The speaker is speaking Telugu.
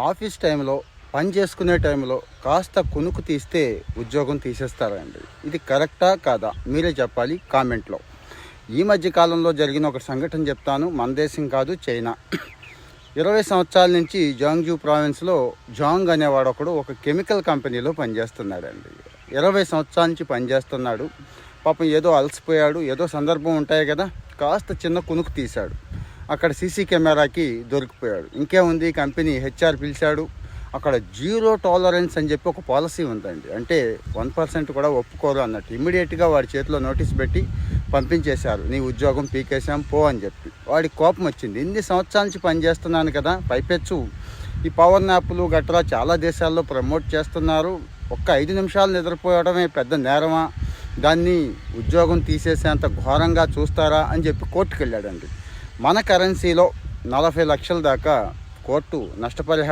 ఆఫీస్ టైంలో పని చేసుకునే టైంలో కాస్త కునుకు తీస్తే ఉద్యోగం తీసేస్తారండి. ఇది కరెక్టా కాదా? మీరే చెప్పాలి కామెంట్లో. ఈ మధ్య కాలంలో జరిగిన ఒక సంఘటన చెప్తాను. మన దేశం కాదు చైనా. ఇరవై సంవత్సరాల నుంచి జాంగ్జూ ప్రావిన్స్లో జాంగ్ అనేవాడు ఒకడు ఒక కెమికల్ కంపెనీలో పనిచేస్తున్నాడండి. ఇరవై సంవత్సరాల నుంచి పనిచేస్తున్నాడు. పాపం ఏదో అలసిపోయాడు ఏదో సందర్భం ఉంటాయి కదా కాస్త చిన్న కునుకు తీశాడు. అక్కడ సీసీ కెమెరాకి దొరికిపోయాడు. ఇంకేముంది? కంపెనీ హెచ్ఆర్ పిలిచాడు. అక్కడ జీరో టాలరెన్స్ అని చెప్పి ఒక పాలసీ ఉందండి. అంటే వన్ పర్సెంట్ కూడా ఒప్పుకోరు అన్నట్టు. ఇమ్మీడియట్గా వాడి చేతిలో నోటీస్ పెట్టి పంపించేశారు. నీ ఉద్యోగం పీకేశాం పో అని చెప్పి. వాడి కోపం వచ్చింది. ఇన్ని సంవత్సరాల నుంచి పనిచేస్తున్నాను కదా పైపెచ్చు. ఈ పవర్ నాప్లు గట్రా చాలా దేశాల్లో ప్రమోట్ చేస్తున్నారు. ఒక్క ఐదు నిమిషాలు నిద్రపోవడమే పెద్ద నేరమా? దాన్ని ఉద్యోగం తీసేసేంత ఘోరంగా చూస్తారా? అని చెప్పి కోర్టుకు వెళ్ళాడండి మన కరెన్సీలో నలభై లక్షల దాకా కోర్టు నష్టపరిహారం